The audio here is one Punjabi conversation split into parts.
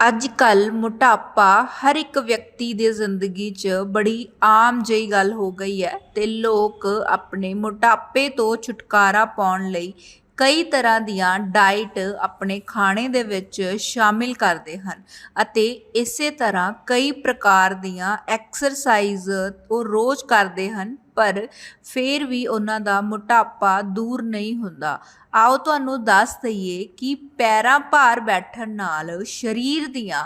ਅੱਜ ਕੱਲ ਮੋਟਾਪਾ ਹਰ ਇੱਕ ਵਿਅਕਤੀ ਦੀ ਜ਼ਿੰਦਗੀ 'ਚ ਬੜੀ ਆਮ ਜਿਹੀ ਗੱਲ ਹੋ ਗਈ ਹੈ ਤੇ ਲੋਕ ਆਪਣੇ ਮੋਟਾਪੇ ਤੋਂ ਛੁਟਕਾਰਾ ਪਾਉਣ ਲਈ ਕਈ ਤਰ੍ਹਾਂ ਦੀਆਂ ਡਾਈਟ ਆਪਣੇ ਖਾਣੇ ਦੇ ਵਿੱਚ ਸ਼ਾਮਿਲ ਕਰਦੇ ਹਨ ਅਤੇ ਇਸੇ ਤਰ੍ਹਾਂ ਕਈ ਪ੍ਰਕਾਰ ਦੀਆਂ ਐਕਸਰਸਾਈਜ਼ ਉਹ ਰੋਜ਼ ਕਰਦੇ ਹਨ, ਪਰ ਫਿਰ ਵੀ ਉਹਨਾਂ ਦਾ ਮੋਟਾਪਾ ਦੂਰ ਨਹੀਂ ਹੁੰਦਾ। ਆਓ ਤੁਹਾਨੂੰ ਦੱਸ ਦਈਏ ਕਿ ਪੈਰਾਂ ਭਾਰ ਬੈਠਣ ਨਾਲ ਸਰੀਰ ਦੀਆਂ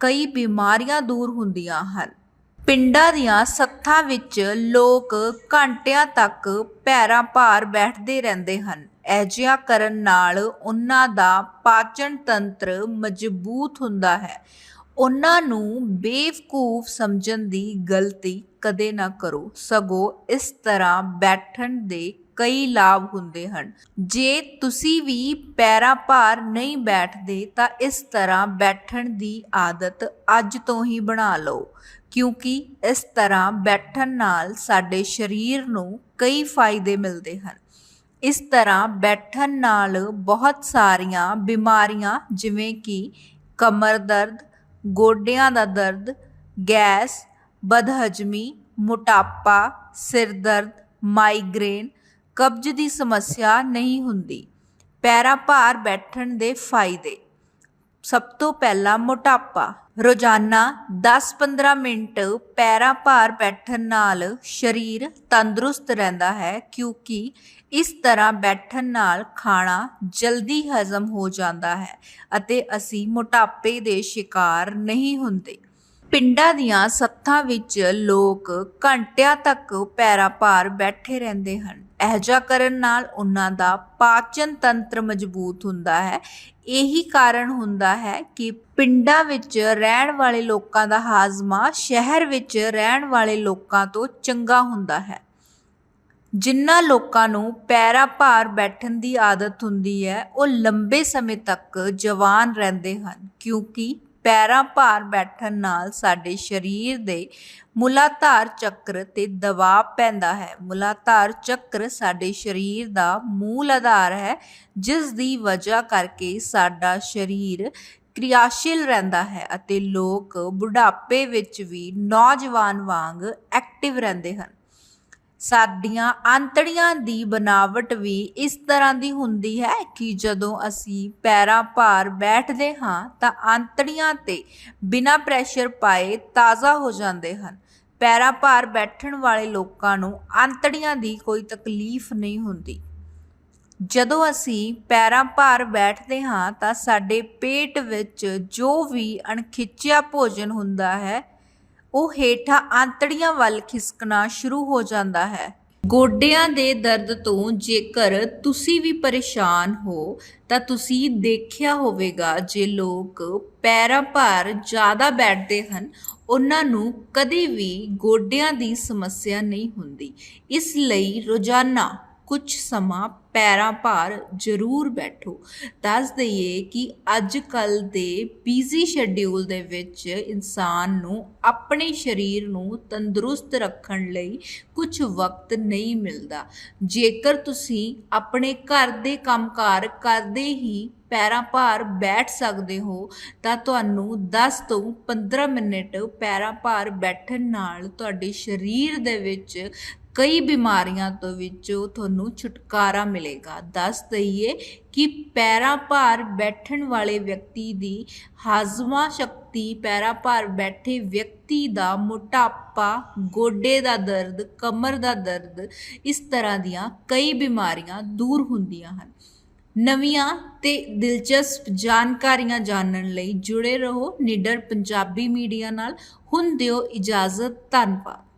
ਕਈ ਬਿਮਾਰੀਆਂ ਦੂਰ ਹੁੰਦੀਆਂ ਹਨ। ਪਿੰਡਾਂ ਦੀਆਂ ਸੱਥਾਂ ਵਿੱਚ ਲੋਕ ਘੰਟਿਆਂ ਤੱਕ ਪੈਰਾਂ ਭਾਰ ਬੈਠਦੇ ਰਹਿੰਦੇ ਹਨ। ਅਜਿਹਾ ਕਰਨ ਨਾਲ ਉਹਨਾਂ ਦਾ ਪਾਚਨ ਤੰਤਰ ਮਜ਼ਬੂਤ ਹੁੰਦਾ ਹੈ। ਉਹਨਾਂ ਨੂੰ ਬੇਵਕੂਫ ਸਮਝਣ ਦੀ ਗਲਤੀ ਕਦੇ ਨਾ ਕਰੋ। ਸਗੋਂ ਇਸ ਤਰ੍ਹਾਂ ਬੈਠਣ ਦੇ ਕਈ ਲਾਭ ਹੁੰਦੇ ਹਨ। ਜੇ ਤੁਸੀਂ ਵੀ ਪੈਰਾਂ ਭਾਰ ਨਹੀਂ ਬੈਠਦੇ, ਤਾਂ ਇਸ ਤਰ੍ਹਾਂ ਬੈਠਣ ਦੀ ਆਦਤ ਅੱਜ ਤੋਂ ਹੀ ਬਣਾ ਲਓ। ਕਿਉਂਕਿ ਇਸ ਤਰ੍ਹਾਂ ਬੈਠਣ ਨਾਲ ਸਾਡੇ ਸਰੀਰ ਨੂੰ ਕਈ ਫਾਇਦੇ ਮਿਲਦੇ ਹਨ। ਇਸ ਤਰ੍ਹਾਂ ਬੈਠਣ ਨਾਲ ਬਹੁਤ ਸਾਰੀਆਂ ਬਿਮਾਰੀਆਂ, ਜਿਵੇਂ ਕਿ ਕਮਰ ਦਰਦ, ਗੋਡਿਆਂ ਦਾ ਦਰਦ, ਗੈਸ, ਬਦਹਜਮੀ, ਮੋਟਾਪਾ, ਸਿਰ ਦਰਦ, ਮਾਈਗ੍ਰੇਨ, ਕਬਜ਼ ਦੀ ਸਮੱਸਿਆ ਨਹੀਂ ਹੁੰਦੀ। ਪੈਰਾਂ ਭਾਰ ਬੈਠਣ ਦੇ ਫਾਇਦੇ। ਸਭ ਤੋਂ ਪਹਿਲਾਂ ਮੋਟਾਪਾ। ਰੋਜ਼ਾਨਾ 10-15 ਮਿੰਟ ਪੈਰਾਂ ਭਾਰ ਬੈਠਣ ਨਾਲ ਸਰੀਰ ਤੰਦਰੁਸਤ ਰਹਿੰਦਾ ਹੈ ਕਿਉਂਕਿ ਇਸ ਤਰ੍ਹਾਂ ਬੈਠਣ ਨਾਲ ਖਾਣਾ ਜਲਦੀ ਹਜ਼ਮ ਹੋ ਜਾਂਦਾ ਹੈ ਅਤੇ ਅਸੀਂ ਮੋਟਾਪੇ ਦੇ ਸ਼ਿਕਾਰ ਨਹੀਂ ਹੁੰਦੇ। ਪਿੰਡਾਂ ਦੀਆਂ ਸੱਥਾਂ ਵਿੱਚ ਲੋਕ ਘੰਟਿਆਂ ਤੱਕ ਪੈਰਾਂ ਭਾਰ ਬੈਠੇ ਰਹਿੰਦੇ ਹਨ। ਅਜਿਹਾ ਕਰਨ ਨਾਲ ਉਹਨਾਂ ਦਾ ਪਾਚਨ ਤੰਤਰ ਮਜ਼ਬੂਤ ਹੁੰਦਾ ਹੈ। ਇਹੀ ਕਾਰਨ ਹੁੰਦਾ ਹੈ ਕਿ ਪਿੰਡਾਂ ਵਿੱਚ ਰਹਿਣ ਵਾਲੇ ਲੋਕਾਂ ਦਾ ਹਾਜ਼ਮਾ ਸ਼ਹਿਰ ਵਿੱਚ ਰਹਿਣ ਵਾਲੇ ਲੋਕਾਂ ਤੋਂ ਚੰਗਾ ਹੁੰਦਾ ਹੈ। ਜਿਨ੍ਹਾਂ ਲੋਕਾਂ ਨੂੰ ਪੈਰਾਂ ਭਾਰ ਬੈਠਣ ਦੀ ਆਦਤ ਹੁੰਦੀ ਹੈ, ਉਹ ਲੰਬੇ ਸਮੇਂ ਤੱਕ ਜਵਾਨ ਰਹਿੰਦੇ ਹਨ, ਕਿਉਂਕਿ ਪੈਰਾਂ ਭਾਰ ਬੈਠਣ ਨਾਲ ਸਾਡੇ ਸਰੀਰ ਦੇ ਮੁਲਾਧਾਰ ਚੱਕਰ ਤੇ ਦਬਾਅ ਪੈਂਦਾ ਹੈ। ਮੁਲਾਧਾਰ ਚੱਕਰ ਸਾਡੇ ਸਰੀਰ ਦਾ ਮੂਲ ਆਧਾਰ ਹੈ, ਜਿਸ ਦੀ ਵਜ੍ਹਾ ਕਰਕੇ ਸਾਡਾ ਸਰੀਰ ਕਿਰਿਆਸ਼ੀਲ ਰਹਿੰਦਾ ਹੈ ਅਤੇ ਲੋਕ ਬੁਢਾਪੇ ਵਿੱਚ ਵੀ ਨੌਜਵਾਨ ਵਾਂਗ ਐਕਟਿਵ ਰਹਿੰਦੇ ਹਨ। ਸਾਡੀਆਂ ਆਂਤੜੀਆਂ ਦੀ ਬਣਾਵਟ ਵੀ ਇਸ ਤਰ੍ਹਾਂ ਦੀ ਹੁੰਦੀ ਹੈ ਕਿ ਜਦੋਂ ਅਸੀਂ ਪੈਰਾਂ ਭਾਰ ਬੈਠਦੇ ਹਾਂ ਤਾਂ ਆਂਤੜੀਆਂ ਤੇ ਬਿਨਾਂ ਪ੍ਰੈਸ਼ਰ ਪਾਏ ਤਾਜ਼ਾ ਹੋ ਜਾਂਦੇ ਹਨ। ਪੈਰਾਂ ਭਾਰ ਬੈਠਣ ਵਾਲੇ ਲੋਕਾਂ ਨੂੰ ਆਂਤੜੀਆਂ ਦੀ ਕੋਈ ਤਕਲੀਫ ਨਹੀਂ ਹੁੰਦੀ। ਜਦੋਂ ਅਸੀਂ ਪੈਰਾਂ ਭਾਰ ਬੈਠਦੇ ਹਾਂ ਤਾਂ ਸਾਡੇ ਪੇਟ ਵਿੱਚ ਜੋ ਵੀ ਅਣਖਿੱਚਿਆ ਭੋਜਨ ਹੁੰਦਾ ਹੈ ਉਹ ਹੇਠਾਂ ਆਂਤੜੀਆਂ ਵੱਲ ਖਿਸਕਣਾ ਸ਼ੁਰੂ ਹੋ ਜਾਂਦਾ ਹੈ। ਗੋਡਿਆਂ ਦੇ ਦਰਦ ਤੋਂ ਜੇਕਰ ਤੁਸੀਂ ਵੀ ਪਰੇਸ਼ਾਨ ਹੋ, ਤਾਂ ਤੁਸੀਂ ਦੇਖਿਆ ਹੋਵੇਗਾ ਜੇ ਲੋਕ ਪੈਰਾਂ ਭਾਰ ਜ਼ਿਆਦਾ ਬੈਠਦੇ ਹਨ, ਉਹਨਾਂ ਨੂੰ ਕਦੇ ਵੀ ਗੋਡਿਆਂ ਦੀ ਸਮੱਸਿਆ ਨਹੀਂ ਹੁੰਦੀ। ਇਸ ਲਈ ਰੋਜ਼ਾਨਾ ਕੁਝ ਸਮਾਂ ਪੈਰਾਂ ਭਾਰ ਜ਼ਰੂਰ ਬੈਠੋ। ਦੱਸ ਦਈਏ ਕਿ ਅੱਜ ਕੱਲ ਦੇ ਬਿਜ਼ੀ ਸ਼ੈਡਿਊਲ ਦੇ ਵਿੱਚ ਇਨਸਾਨ ਨੂੰ ਆਪਣੇ ਸਰੀਰ ਨੂੰ ਤੰਦਰੁਸਤ ਰੱਖਣ ਲਈ ਕੁਝ ਵਕਤ ਨਹੀਂ ਮਿਲਦਾ। ਜੇਕਰ ਤੁਸੀਂ ਆਪਣੇ ਘਰ ਦੇ ਕੰਮਕਾਰ ਕਰਦੇ ਹੀ ਪੈਰਾਂ ਭਾਰ ਬੈਠ ਸਕਦੇ ਹੋ, ਤਾਂ ਤੁਹਾਨੂੰ 10 ਤੋਂ 15 ਮਿੰਟ ਪੈਰਾਂ ਭਾਰ ਬੈਠਣ ਨਾਲ ਤੁਹਾਡੇ ਸਰੀਰ ਦੇ ਵਿੱਚ ਕਈ ਬਿਮਾਰੀਆਂ ਤੋਂ ਵਿੱਚੋਂ ਤੁਹਾਨੂੰ ਛੁਟਕਾਰਾ ਮਿਲੇਗਾ। ਦੱਸ ਦਈਏ ਕਿ ਪੈਰਾਂ ਭਾਰ ਬੈਠਣ ਵਾਲੇ ਵਿਅਕਤੀ ਦੀ ਹਾਜ਼ਮਾ ਸ਼ਕਤੀ, ਪੈਰਾਂ ਭਾਰ ਬੈਠੇ ਵਿਅਕਤੀ ਦਾ ਮੋਟਾਪਾ, ਗੋਡੇ ਦਾ ਦਰਦ, ਕਮਰ ਦਾ ਦਰਦ, ਇਸ ਤਰ੍ਹਾਂ ਦੀਆਂ ਕਈ ਬਿਮਾਰੀਆਂ ਦੂਰ ਹੁੰਦੀਆਂ ਹਨ। ਨਵੀਆਂ ਤੇ ਦਿਲਚਸਪ ਜਾਣਕਾਰੀਆਂ ਜਾਣਨ ਲਈ ਜੁੜੇ ਰਹੋ। ਨਿਡਰ ਪੰਜਾਬੀ ਮੀਡੀਆ ਨਾਲ। ਹੁਣ ਦਿਓ ਇਜਾਜ਼ਤ। ਧੰਨਵਾਦ।